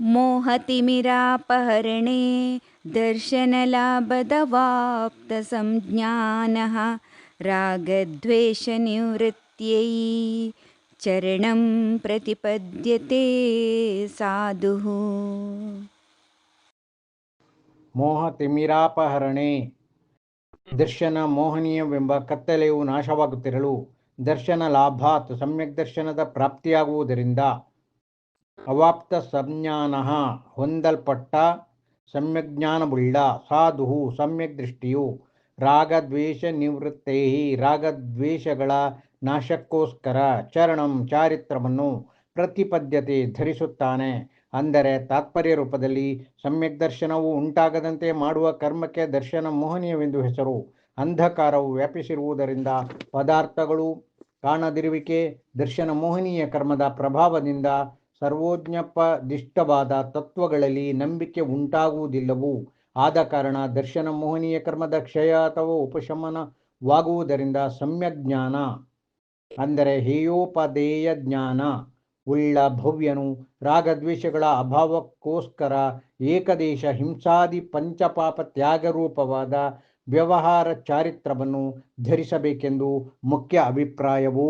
मोहतिमिरापहरणे दर्शनलाभदवाप्तसंज्ञानः रागद्वेषनिवृत्त्यै चरणं प्रतिपद्यते साधुः ಮೋಹ ತಿಮಿರಾಪಹರಣೆ ದರ್ಶನ ಮೋಹನೀಯವೆಂಬ ಕತ್ತಲೆಯು ನಾಶವಾಗುತ್ತಿರಲು ದರ್ಶನ ಲಾಭಾತ್ ಸಮ್ಯಕ್ ದರ್ಶನದ ಪ್ರಾಪ್ತಿಯಾಗುವುದರಿಂದ ಅವಾಪ್ತ ಸಂಜ್ಞಾನ ಹೊಂದಲ್ಪಟ್ಟ ಸಮ್ಯಜ್ಞಾನವುಳ್ಳ ಸಾಧು ಸಮ್ಯಕ್ ದೃಷ್ಟಿಯು ರಾಗದ್ವೇಷ ನಿವೃತ್ತೈ ರಾಗದ್ವೇಷಗಳ ನಾಶಕ್ಕೋಸ್ಕರ ಚರಣಂ ಚಾರಿತ್ರವನ್ನು ಪ್ರತಿಪದ್ಯತೆ ಧರಿಸುತ್ತಾನೆ. ಅಂದರೆ ತಾತ್ಪರ್ಯ ರೂಪದಲ್ಲಿ ಸಮ್ಯಕ್ ದರ್ಶನವು ಉಂಟಾಗದಂತೆ ಮಾಡುವ ಕರ್ಮಕ್ಕೆ ದರ್ಶನ ಮೋಹನೀಯವೆಂದು ಹೆಸರು. ಅಂಧಕಾರವು ವ್ಯಾಪಿಸಿರುವುದರಿಂದ ಪದಾರ್ಥಗಳು ಕಾಣದಿರುವಿಕೆ, ದರ್ಶನ ಮೋಹನೀಯ ಕರ್ಮದ ಪ್ರಭಾವದಿಂದ ಸರ್ವೋಜ್ಞಪದಿಷ್ಟವಾದ ತತ್ವಗಳಲ್ಲಿ ನಂಬಿಕೆ ಉಂಟಾಗುವುದಿಲ್ಲವು? ಆದ ಕಾರಣ ದರ್ಶನ ಮೋಹನೀಯ ಕರ್ಮದ ಕ್ಷಯ ಅಥವಾ ಉಪಶಮನವಾಗುವುದರಿಂದ ಸಮ್ಯಜ್ಞಾನ. ಅಂದರೆ ಹೇಯೋಪದೇಯ ಜ್ಞಾನ. ಉಳ್ಳ ಭವ್ಯನು ರಾಗದ್ವೇಷಗಳ ಅಭಾವಕ್ಕೋಸ್ಕರ ಏಕದೇಶ ಹಿಂಸಾದಿ ಪಂಚಪಾಪ ತ್ಯಾಗರೂಪವಾದ ವ್ಯವಹಾರ ಚಾರಿತ್ರವನ್ನು ಧರಿಸಬೇಕೆಂದು ಮುಖ್ಯ ಅಭಿಪ್ರಾಯವು?